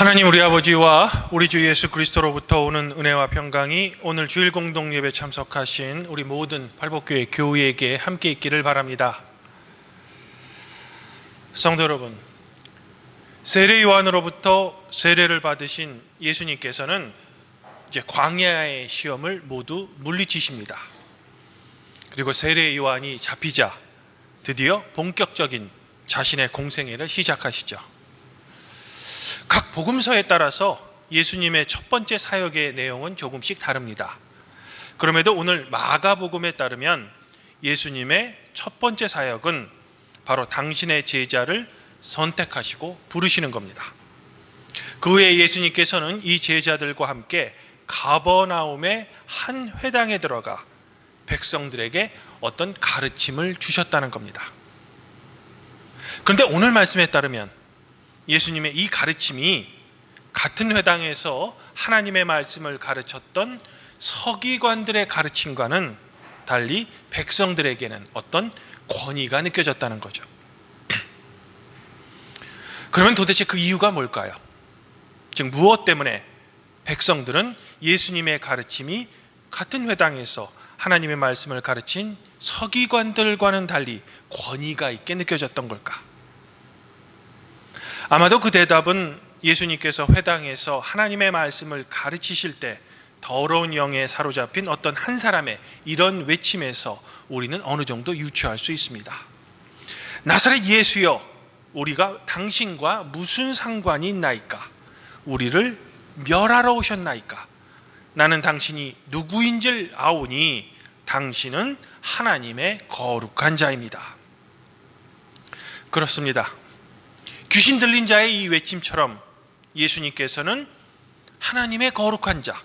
하나님 우리 아버지와 우리 주 예수 그리스도로부터 오는 은혜와 평강이 오늘 주일 공동 예배 참석하신 우리 모든 발복교회 교우에게 함께 있기를 바랍니다. 성도 여러분, 세례 요한으로부터 세례를 받으신 예수님께서는 이제 광야의 시험을 모두 물리치십니다. 그리고 세례 요한이 잡히자 드디어 본격적인 자신의 공생애를 시작하시죠. 각 복음서에 따라서 예수님의 첫 번째 사역의 내용은 조금씩 다릅니다. 그럼에도 오늘 마가복음에 따르면 예수님의 첫 번째 사역은 바로 당신의 제자를 선택하시고 부르시는 겁니다. 그 후에 예수님께서는 이 제자들과 함께 가버나움의 한 회당에 들어가 백성들에게 어떤 가르침을 주셨다는 겁니다. 그런데 오늘 말씀에 따르면 예수님의 이 가르침이 같은 회당에서 하나님의 말씀을 가르쳤던 서기관들의 가르침과는 달리 백성들에게는 어떤 권위가 느껴졌다는 거죠. 그러면 도대체 그 이유가 뭘까요? 즉 무엇 때문에 백성들은 예수님의 가르침이 같은 회당에서 하나님의 말씀을 가르친 서기관들과는 달리 권위가 있게 느껴졌던 걸까? 아마도 그 대답은 예수님께서 회당에서 하나님의 말씀을 가르치실 때 더러운 영에 사로잡힌 어떤 한 사람의 이런 외침에서 우리는 어느 정도 유추할 수 있습니다. 나사렛 예수여, 우리가 당신과 무슨 상관이 있나이까? 우리를 멸하러 오셨나이까? 나는 당신이 누구인줄 아오니 당신은 하나님의 거룩한 자입니다. 그렇습니다. 귀신 들린 자의 이 외침처럼 예수님께서는 하나님의 거룩한 자,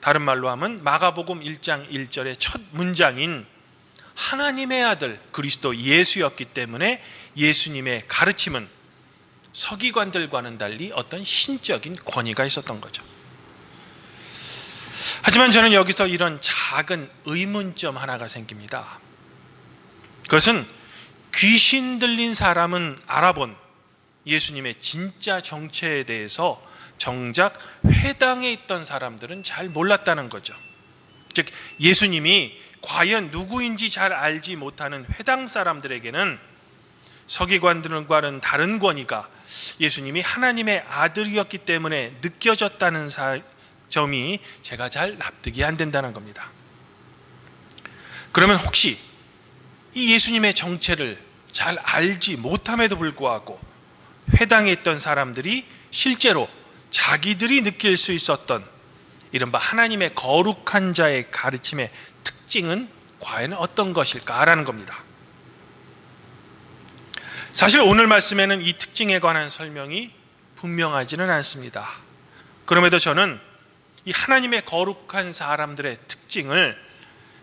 다른 말로 하면 마가복음 1장 1절의 첫 문장인 하나님의 아들 그리스도 예수였기 때문에 예수님의 가르침은 서기관들과는 달리 어떤 신적인 권위가 있었던 거죠. 하지만 저는 여기서 이런 작은 의문점 하나가 생깁니다. 그것은 귀신 들린 사람은 알아본 예수님의 진짜 정체에 대해서 정작 회당에 있던 사람들은 잘 몰랐다는 거죠. 즉 예수님이 과연 누구인지 잘 알지 못하는 회당 사람들에게는 서기관들과는 다른 권위가 예수님이 하나님의 아들이었기 때문에 느껴졌다는 점이 제가 잘 납득이 안 된다는 겁니다. 그러면 혹시 이 예수님의 정체를 잘 알지 못함에도 불구하고 회당에 있던 사람들이 실제로 자기들이 느낄 수 있었던 이른바 하나님의 거룩한 자의 가르침의 특징은 과연 어떤 것일까라는 겁니다. 사실 오늘 말씀에는 이 특징에 관한 설명이 분명하지는 않습니다. 그럼에도 저는 이 하나님의 거룩한 사람들의 특징을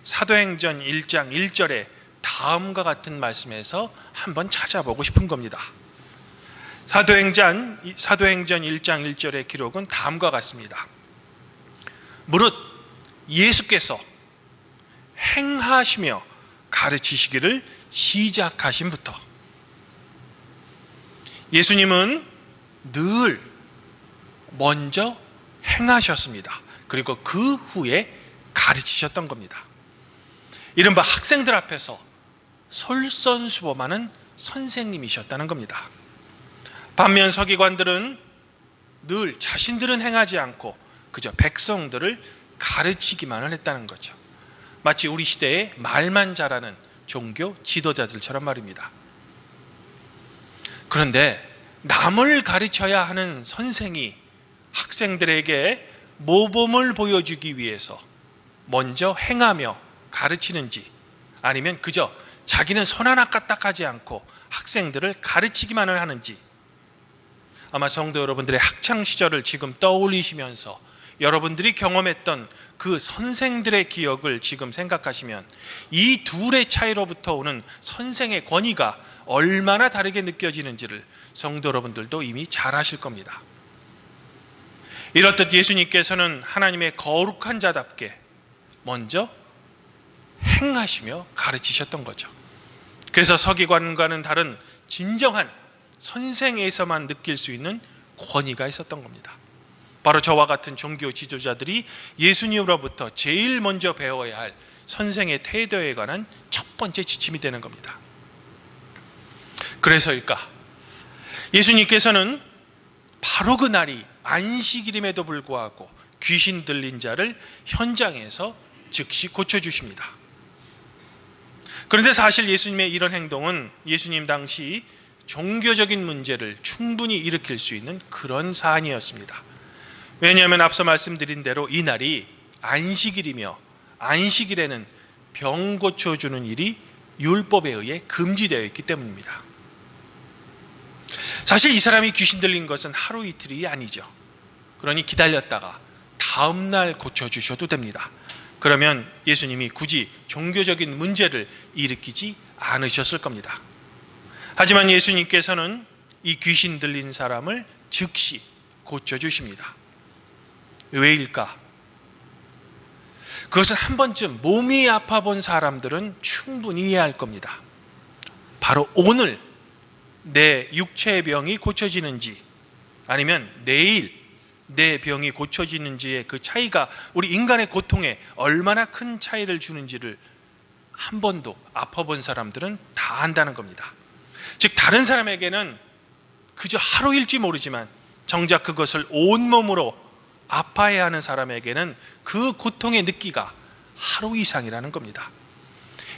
사도행전 1장 1절에 다음과 같은 말씀에서 한번 찾아보고 싶은 겁니다. 사도행전 사도행전 1장 1절의 기록은 다음과 같습니다. 무릇 예수께서 행하시며 가르치시기를 시작하신부터 예수님은 늘 먼저 행하셨습니다. 그리고 그 후에 가르치셨던 겁니다. 이른바 학생들 앞에서 솔선수범하는 선생님이셨다는 겁니다. 반면 서기관들은 늘 자신들은 행하지 않고 그저 백성들을 가르치기만을 했다는 거죠. 마치 우리 시대에 말만 잘하는 종교 지도자들처럼 말입니다. 그런데 남을 가르쳐야 하는 선생이 학생들에게 모범을 보여주기 위해서 먼저 행하며 가르치는지 아니면 그저 자기는 선 하나 까딱하지 않고 학생들을 가르치기만을 하는지 아마 성도 여러분들의 학창 시절을 지금 떠올리시면서 여러분들이 경험했던 그 선생들의 기억을 지금 생각하시면 이 둘의 차이로부터 오는 선생의 권위가 얼마나 다르게 느껴지는지를 성도 여러분들도 이미 잘 아실 겁니다. 이렇듯 예수님께서는 하나님의 거룩한 자답게 먼저 행하시며 가르치셨던 거죠. 그래서 서기관과는 다른 진정한 선생에서만 느낄 수 있는 권위가 있었던 겁니다. 바로 저와 같은 종교 지도자들이 예수님으로부터 제일 먼저 배워야 할 선생의 태도에 관한 첫 번째 지침이 되는 겁니다. 그래서일까? 예수님께서는 바로 그 날이 안식일임에도 불구하고 귀신 들린 자를 현장에서 즉시 고쳐주십니다. 그런데 사실 예수님의 이런 행동은 예수님 당시 종교적인 문제를 충분히 일으킬 수 있는 그런 사안이었습니다. 왜냐하면 앞서 말씀드린 대로 이 날이 안식일이며 안식일에는 병 고쳐주는 일이 율법에 의해 금지되어 있기 때문입니다. 사실 이 사람이 귀신 들린 것은 하루 이틀이 아니죠. 그러니 기다렸다가 다음 날 고쳐주셔도 됩니다. 그러면 예수님이 굳이 종교적인 문제를 일으키지 않으셨을 겁니다. 하지만 예수님께서는 이 귀신 들린 사람을 즉시 고쳐주십니다. 왜일까? 그것은 한 번쯤 몸이 아파 본 사람들은 충분히 이해할 겁니다. 바로 오늘 내 육체의 병이 고쳐지는지 아니면 내일 내 병이 고쳐지는지의 그 차이가 우리 인간의 고통에 얼마나 큰 차이를 주는지를 한 번도 아파 본 사람들은 다 안다는 겁니다. 즉 다른 사람에게는 그저 하루일지 모르지만 정작 그것을 온몸으로 아파해야 하는 사람에게는 그 고통의 느끼가 하루 이상이라는 겁니다.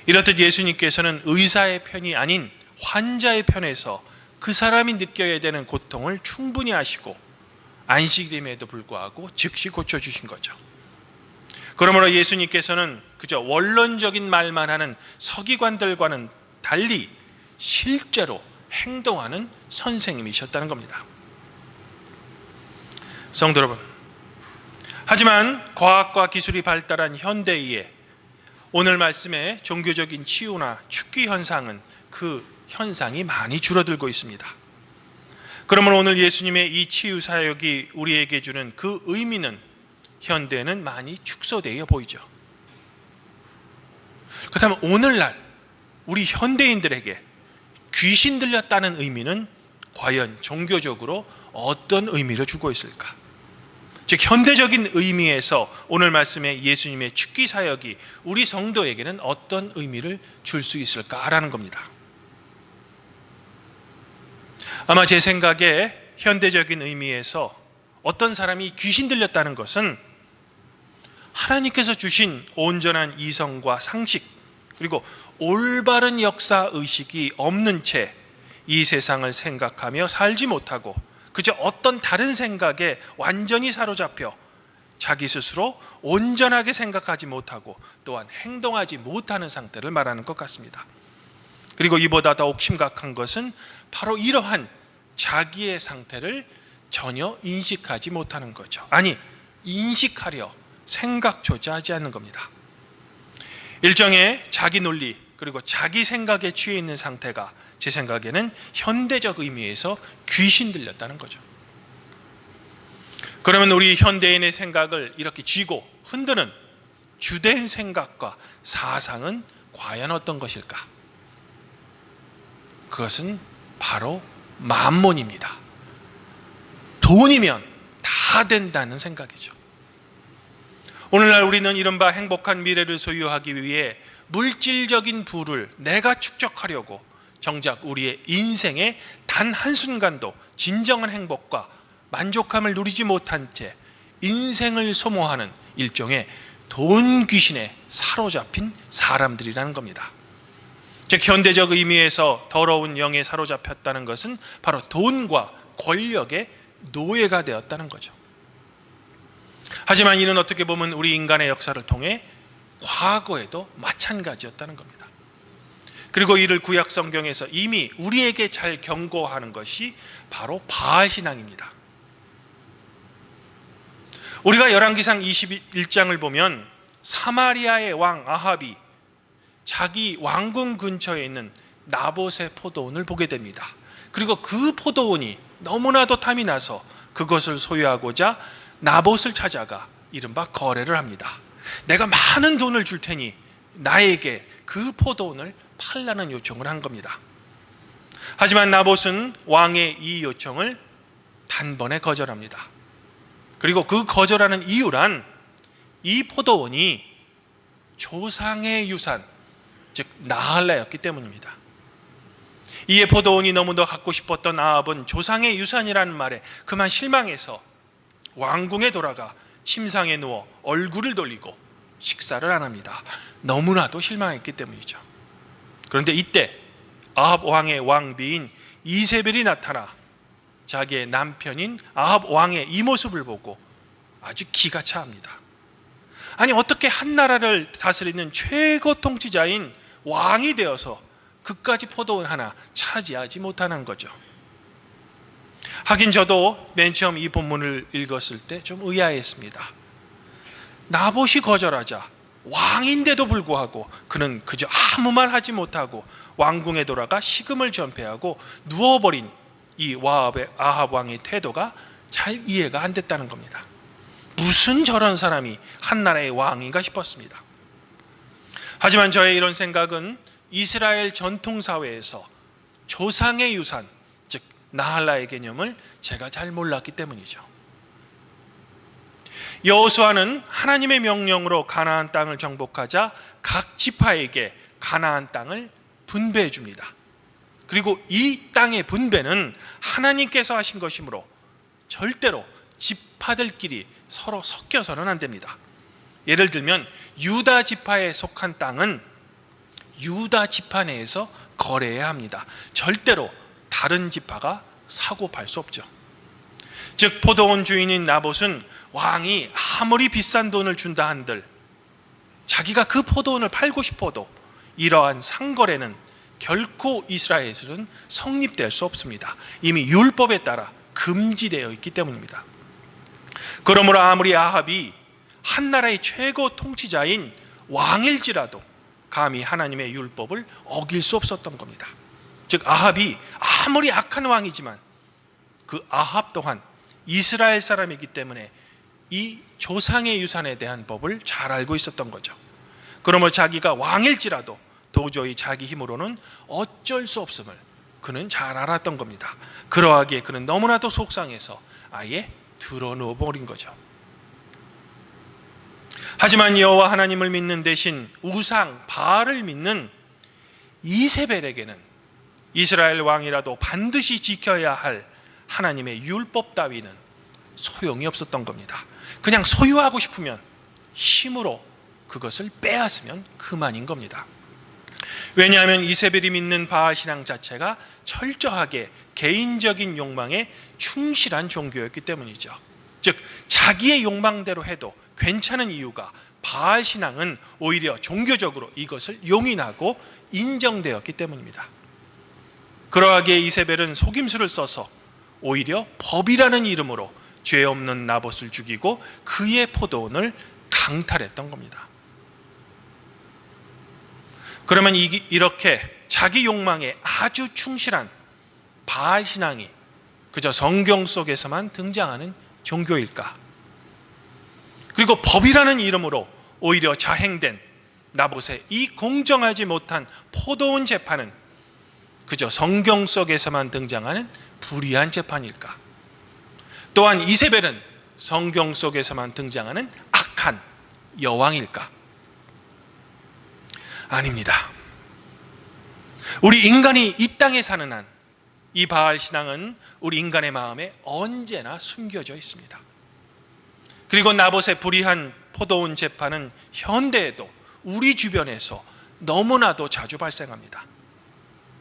이렇듯 예수님께서는 의사의 편이 아닌 환자의 편에서 그 사람이 느껴야 되는 고통을 충분히 아시고 안식임에도 불구하고 즉시 고쳐주신 거죠. 그러므로 예수님께서는 그저 원론적인 말만 하는 서기관들과는 달리 실제로 행동하는 선생님이셨다는 겁니다. 성도 여러분, 하지만 과학과 기술이 발달한 현대에 오늘 말씀의 종교적인 치유나 축기 현상은 그 현상이 많이 줄어들고 있습니다. 그러므로 오늘 예수님의 이 치유 사역이 우리에게 주는 그 의미는 현대에는 많이 축소되어 보이죠. 그렇다면 오늘날 우리 현대인들에게 귀신 들렸다는 의미는 과연 종교적으로 어떤 의미를 주고 있을까? 즉 현대적인 의미에서 오늘 말씀의 예수님의 축기 사역이 우리 성도에게는 어떤 의미를 줄 수 있을까라는 겁니다. 아마 제 생각에 현대적인 의미에서 어떤 사람이 귀신 들렸다는 것은 하나님께서 주신 온전한 이성과 상식 그리고 올바른 역사 의식이 없는 채 이 세상을 생각하며 살지 못하고 그저 어떤 다른 생각에 완전히 사로잡혀 자기 스스로 온전하게 생각하지 못하고 또한 행동하지 못하는 상태를 말하는 것 같습니다. 그리고 이보다 더욱 심각한 것은 바로 이러한 자기의 상태를 전혀 인식하지 못하는 거죠. 아니, 인식하려 생각조차 하지 않는 겁니다. 일종의 자기 논리 그리고 자기 생각에 취해 있는 상태가 제 생각에는 현대적 의미에서 귀신 들렸다는 거죠. 그러면 우리 현대인의 생각을 이렇게 쥐고 흔드는 주된 생각과 사상은 과연 어떤 것일까? 그것은 바로 만몬입니다. 돈이면 다 된다는 생각이죠. 오늘날 우리는 이른바 행복한 미래를 소유하기 위해 물질적인 부를 내가 축적하려고 정작 우리의 인생의 단 한순간도 진정한 행복과 만족함을 누리지 못한 채 인생을 소모하는 일종의 돈 귀신에 사로잡힌 사람들이라는 겁니다. 즉 현대적 의미에서 더러운 영에 사로잡혔다는 것은 바로 돈과 권력의 노예가 되었다는 거죠. 하지만 이는 어떻게 보면 우리 인간의 역사를 통해 과거에도 마찬가지였다는 겁니다. 그리고 이를 구약 성경에서 이미 우리에게 잘 경고하는 것이 바로 바알 신앙입니다. 우리가 열왕기상 21장을 보면 사마리아의 왕 아합이 자기 왕궁 근처에 있는 나봇의 포도원을 보게 됩니다. 그리고 그 포도원이 너무나도 탐이 나서 그것을 소유하고자 나봇을 찾아가 이른바 거래를 합니다. 내가 많은 돈을 줄 테니 나에게 그 포도원을 팔라는 요청을 한 겁니다. 하지만 나봇은 왕의 이 요청을 단번에 거절합니다. 그리고 그 거절하는 이유란 이 포도원이 조상의 유산, 즉 나할라였기 때문입니다. 이에 포도원이 너무도 갖고 싶었던 아합은 조상의 유산이라는 말에 그만 실망해서 왕궁에 돌아가 침상에 누워 얼굴을 돌리고 식사를 안 합니다. 너무나도 실망했기 때문이죠. 그런데 이때 아합 왕의 왕비인 이세벨이 나타나 자기의 남편인 아합 왕의 이 모습을 보고 아주 기가 차합니다. 아니 어떻게 한 나라를 다스리는 최고 통치자인 왕이 되어서 그까지 포도원 하나 차지하지 못하는 거죠. 하긴 저도 맨 처음 이 본문을 읽었을 때 좀 의아했습니다. 나봇이 거절하자 왕인데도 불구하고 그는 그저 아무 말 하지 못하고 왕궁에 돌아가 식음을 전폐하고 누워버린 이 와합의 아합 왕의 태도가 잘 이해가 안 됐다는 겁니다. 무슨 저런 사람이 한 나라의 왕인가 싶었습니다. 하지만 저의 이런 생각은 이스라엘 전통 사회에서 조상의 유산, 즉 나할라의 개념을 제가 잘 몰랐기 때문이죠. 여호수아는 하나님의 명령으로 가나안 땅을 정복하자 각 지파에게 가나안 땅을 분배해 줍니다. 그리고 이 땅의 분배는 하나님께서 하신 것이므로 절대로 지파들끼리 서로 섞여서는 안 됩니다. 예를 들면 유다 지파에 속한 땅은 유다 지파 내에서 거래해야 합니다. 절대로 다른 지파가 사고 팔 수 없죠. 즉 포도원 주인인 나봇은 왕이 아무리 비싼 돈을 준다 한들 자기가 그 포도원을 팔고 싶어도 이러한 상거래는 결코 이스라엘에서는 성립될 수 없습니다. 이미 율법에 따라 금지되어 있기 때문입니다. 그러므로 아무리 아합이 한 나라의 최고 통치자인 왕일지라도 감히 하나님의 율법을 어길 수 없었던 겁니다. 즉 아합이 아무리 악한 왕이지만 그 아합 또한 이스라엘 사람이기 때문에 이 조상의 유산에 대한 법을 잘 알고 있었던 거죠. 그러므로 자기가 왕일지라도 도저히 자기 힘으로는 어쩔 수 없음을 그는 잘 알았던 겁니다. 그러하기에 그는 너무나도 속상해서 아예 드러누워 버린 거죠. 하지만 여호와 하나님을 믿는 대신 우상 바알을 믿는 이세벨에게는 이스라엘 왕이라도 반드시 지켜야 할 하나님의 율법 따위는 소용이 없었던 겁니다. 그냥 소유하고 싶으면 힘으로 그것을 빼앗으면 그만인 겁니다. 왜냐하면 이세벨이 믿는 바알 신앙 자체가 철저하게 개인적인 욕망에 충실한 종교였기 때문이죠. 즉 자기의 욕망대로 해도 괜찮은 이유가 바알 신앙은 오히려 종교적으로 이것을 용인하고 인정되었기 때문입니다. 그러하기에 이세벨은 속임수를 써서 오히려 법이라는 이름으로 죄 없는 나봇을 죽이고 그의 포도원을 강탈했던 겁니다. 그러면 이렇게 자기 욕망에 아주 충실한 바알 신앙이 그저 성경 속에서만 등장하는 종교일까? 그리고 법이라는 이름으로 오히려 자행된 나봇의 이 공정하지 못한 포도원 재판은 그저 성경 속에서만 등장하는 불의한 재판일까? 또한 이세벨은 성경 속에서만 등장하는 악한 여왕일까? 아닙니다. 우리 인간이 이 땅에 사는 한 이 바알 신앙은 우리 인간의 마음에 언제나 숨겨져 있습니다. 그리고 나봇의 불의한 포도원 재판은 현대에도 우리 주변에서 너무나도 자주 발생합니다.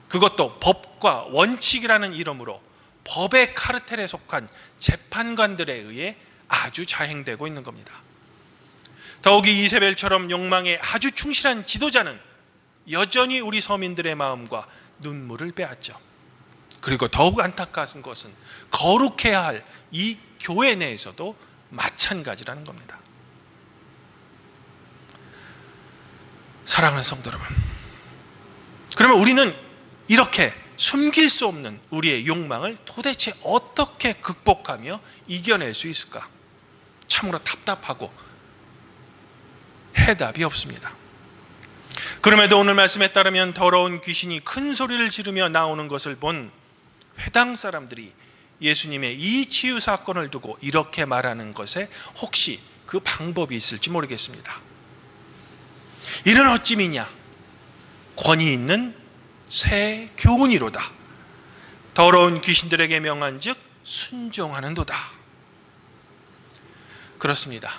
그것도 법과 원칙이라는 이름으로 법의 카르텔에 속한 재판관들에 의해 아주 자행되고 있는 겁니다. 더욱이 이세벨처럼 욕망에 아주 충실한 지도자는 여전히 우리 서민들의 마음과 눈물을 빼앗죠. 그리고 더욱 안타까운 것은 거룩해야 할 이 교회 내에서도 마찬가지라는 겁니다. 사랑하는 성도 여러분. 그러면 우리는 이렇게 숨길 수 없는 우리의 욕망을 도대체 어떻게 극복하며 이겨낼 수 있을까? 참으로 답답하고 해답이 없습니다. 그럼에도 오늘 말씀에 따르면 더러운 귀신이 큰 소리를 지르며 나오는 것을 본 회당 사람들이 예수님의 이 치유 사건을 두고 이렇게 말하는 것에 혹시 그 방법이 있을지 모르겠습니다. 이는 어찌미냐? 권위 있는 새 교훈이로다. 더러운 귀신들에게 명한즉 순종하는도다. 그렇습니다.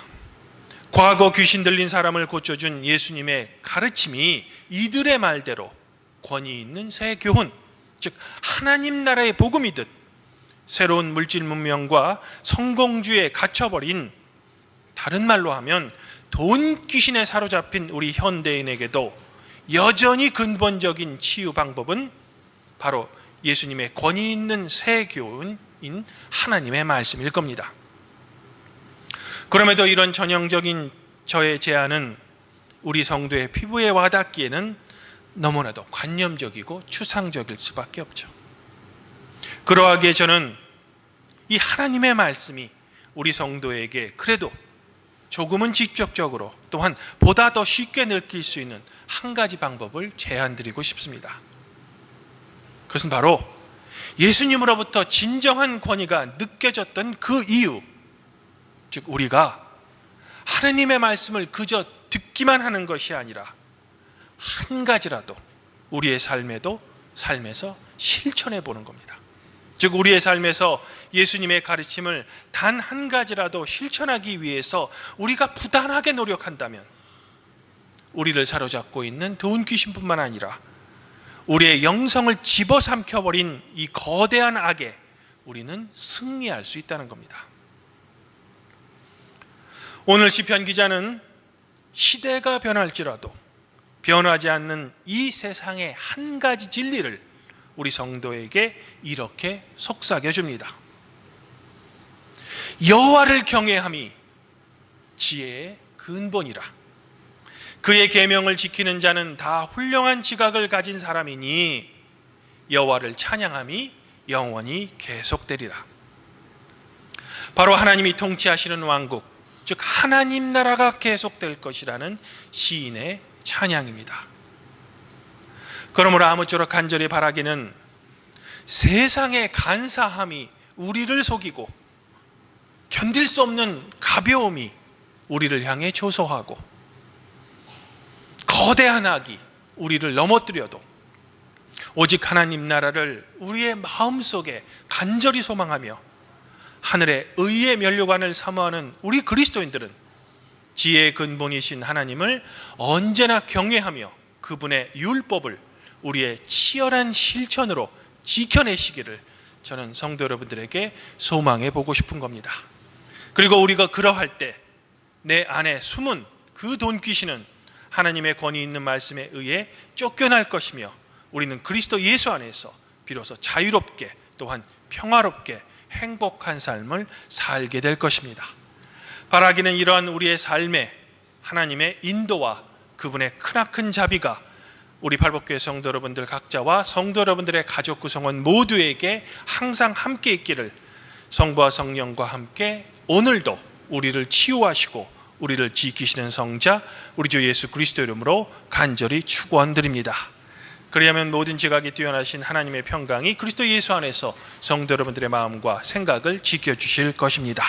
과거 귀신 들린 사람을 고쳐준 예수님의 가르침이 이들의 말대로 권위 있는 새 교훈, 즉 하나님 나라의 복음이듯 새로운 물질 문명과 성공주의에 갇혀버린 다른 말로 하면 돈 귀신에 사로잡힌 우리 현대인에게도 여전히 근본적인 치유 방법은 바로 예수님의 권위 있는 새 교훈인 하나님의 말씀일 겁니다. 그럼에도 이런 전형적인 저의 제안은 우리 성도의 피부에 와닿기에는 너무나도 관념적이고 추상적일 수밖에 없죠. 그러하기에 저는 이 하나님의 말씀이 우리 성도에게 그래도 조금은 직접적으로 또한 보다 더 쉽게 느낄 수 있는 한 가지 방법을 제안드리고 싶습니다. 그것은 바로 예수님으로부터 진정한 권위가 느껴졌던 그 이유, 즉 우리가 하나님의 말씀을 그저 듣기만 하는 것이 아니라 한 가지라도 우리의 삶에도 삶에서 실천해 보는 겁니다. 즉 우리의 삶에서 예수님의 가르침을 단 한 가지라도 실천하기 위해서 우리가 부단하게 노력한다면 우리를 사로잡고 있는 돈 귀신뿐만 아니라 우리의 영성을 집어삼켜 버린 이 거대한 악에 우리는 승리할 수 있다는 겁니다. 오늘 시편 기자는 시대가 변할지라도 변하지 않는 이 세상의 한 가지 진리를 우리 성도에게 이렇게 속삭여 줍니다. 여호와를 경외함이 지혜의 근본이라. 그의 계명을 지키는 자는 다 훌륭한 지각을 가진 사람이니 여호와를 찬양함이 영원히 계속되리라. 바로 하나님이 통치하시는 왕국, 즉 하나님 나라가 계속될 것이라는 시인의 찬양입니다. 그러므로 아무쪼록 간절히 바라기는 세상의 간사함이 우리를 속이고 견딜 수 없는 가벼움이 우리를 향해 조소하고 거대한 악이 우리를 넘어뜨려도 오직 하나님 나라를 우리의 마음속에 간절히 소망하며 하늘의 의의 면류관을 사모하는 우리 그리스도인들은 지혜의 근본이신 하나님을 언제나 경외하며 그분의 율법을 우리의 치열한 실천으로 지켜내시기를 저는 성도 여러분들에게 소망해 보고 싶은 겁니다. 그리고 우리가 그러할 때 내 안에 숨은 그 돈 귀신은 하나님의 권위 있는 말씀에 의해 쫓겨날 것이며 우리는 그리스도 예수 안에서 비로소 자유롭게 또한 평화롭게 행복한 삶을 살게 될 것입니다. 바라기는 이러한 우리의 삶에 하나님의 인도와 그분의 크나큰 자비가 우리 팔복교회 성도 여러분들 각자와 성도 여러분들의 가족 구성원 모두에게 항상 함께 있기를 성부와 성령과 함께 오늘도 우리를 치유하시고 우리를 지키시는 성자 우리 주 예수 그리스도 이름으로 간절히 축원드립니다. 그리하면 모든 지각이 뛰어나신 하나님의 평강이 그리스도 예수 안에서 성도 여러분들의 마음과 생각을 지켜 주실 것입니다.